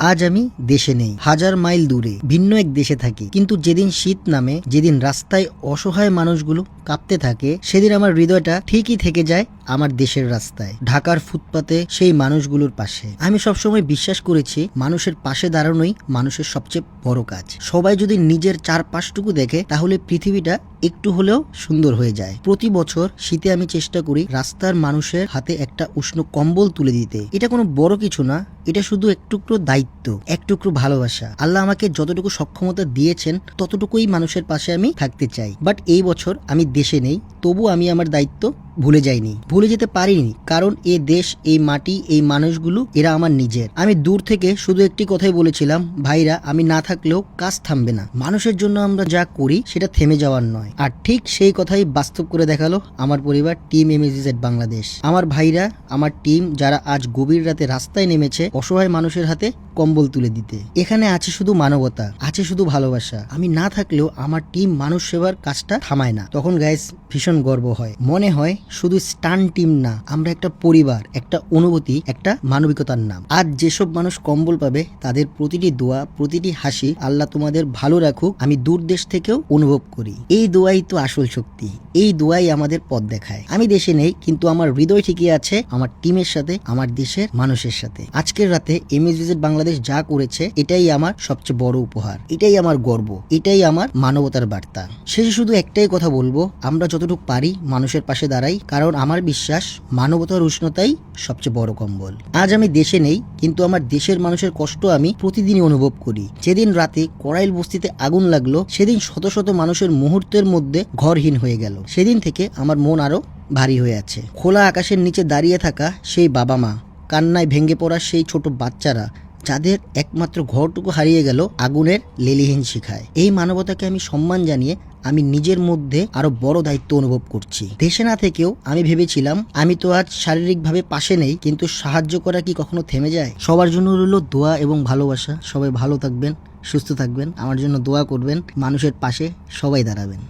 আজ আমি দেশে নেই, হাজার মাইল দূরে, ভিন্ন এক দেশে থাকি। কিন্তু যেদিন শীত নামে, যেদিন রাস্তায় অসহায় মানুষগুলো কাঁপতে থাকে, সেদিন আমার হৃদয়টা ঠিকই থেকে যায় আমার দেশের রাস্তায়, ঢাকার ফুটপাতে সেই মানুষগুলোর পাশে। আমি সবসময় বিশ্বাস করেছি, মানুষের পাশে দাঁড়ানোই মানুষের সবচেয়ে বড় কাজ। সবাই যদি নিজের চারপাশটুকু দেখে, তাহলে পৃথিবীটা একটু হলেও সুন্দর হয়ে যায়। প্রতি বছর শীতে আমি চেষ্টা করি রাস্তার মানুষের হাতে একটা উষ্ণ কম্বল তুলে দিতে। এটা কোনো বড় কিছু না, এটা শুধু একটুকরো দায়িত্ব একটুকরো ভালোবাসা। আল্লাহ আমাকে যতটুকু সক্ষমতা দিয়েছেন, ততটুকুই মানুষের পাশে আমি থাকতে চাই। বাট এই বছর আমি দেশে নেই, তবু আমি আমার দায়িত্ব ভুলে যাইনি, ভুলে যেতে পারিনি, কারণ এ দেশ, এই মাটি, এই মানুষগুলো, এরা আমার নিজের। আমি দূর থেকে শুধু একটি কথাই বলেছিলাম, ভাইরা, আমি না থাকলেও কাজ থামবে না। মানুষের জন্য আমরা যা করি, সেটা থেমে যাওয়ার নয়। আর ঠিক সেই কথাই বাস্তব করে দেখাল আমার পরিবার টিম এমএজিজেড বাংলাদেশ আমার ভাইরা, আমার টিম যারা আজ গভীর রাতে রাস্তায় নেমেছে, অসহায় মানুষের হাতে কম্বল তুলে দিতে। এখানে আছে শুধু মানবতা, আছে শুধু ভালোবাসা। আমি না থাকলেও আমার টিম মানুষ সেবার কাজটা থামায় না। তখন গাইস ভীষণ গর্ব হয়। মনে হয় শুধু স্টান টিম না, আমরা একটা পরিবার, একটা অনুভূতি, একটা মানবিকতার নাম। আজ যেসব মানুষ কম্বল পাবে, তাদের প্রতিটি দোয়া, প্রতিটি হাসি আল্লাহ তোমাদের ভালো রাখুক, আমি দূর দেশ থেকেও অনুভব করি। এই দোয়াই তো আসল শক্তি। এই দোয়াই আমাদের পথ দেখায়। আমি দেশে নেই, কিন্তু আমার হৃদয় ঠিকই আছে, আমার টিমের সাথে, আমার দেশের মানুষের সাথে। আজকের রাতে এমএসভিজেড বাংলাদেশ যা করেছে, এটাই আমার সবচেয়ে বড় উপহার। এটাই আমার গর্ব। এটাই আমার মানবতার বার্তা। শেষে শুধু একটাই কথা বলব, আমরা যতটুকু পারি মানুষের পাশে দাঁড়াই, কারণ আমার বিশ্বাস মানবতার উষ্ণতাই সবচেয়ে বড় কম্বল। আজ আমি দেশে নেই, কিন্তু আমার দেশের মানুষের কষ্ট আমি প্রতিদিনই অনুভব করি। যেদিন রাতে করাইল বস্তিতে আগুন লাগল, সেদিন শত শত মানুষের মুহূর্তের মধ্যে ঘরহীন হয়ে গেল। সেদিন থেকে আমার মন আরও ভারী হয়ে আছে। খোলা আকাশের নিচে দাঁড়িয়ে থাকা সেই বাবা মা, কান্নায় ভেঙে পড়া সেই ছোট বাচ্চারা যাদের একমাত্র ঘরটুকু হারিয়ে গেল আগুনের লেলিহীন শিখায়। এই মানবতাকে আমি সম্মান জানিয়ে আমি নিজের মধ্যে আরও বড় দায়িত্ব অনুভব করছি। দেশে না থেকেও আমি ভেবেছিলাম, আমি তো আজ শারীরিকভাবে পাশে নেই, কিন্তু সাহায্য করা কি কখনো থেমে যায়? সবার জন্য রইল দোয়া এবং ভালোবাসা। সবাই ভালো থাকবেন, সুস্থ থাকবেন, আমার জন্য দোয়া করবেন, মানুষের পাশে সবাই দাঁড়াবেন।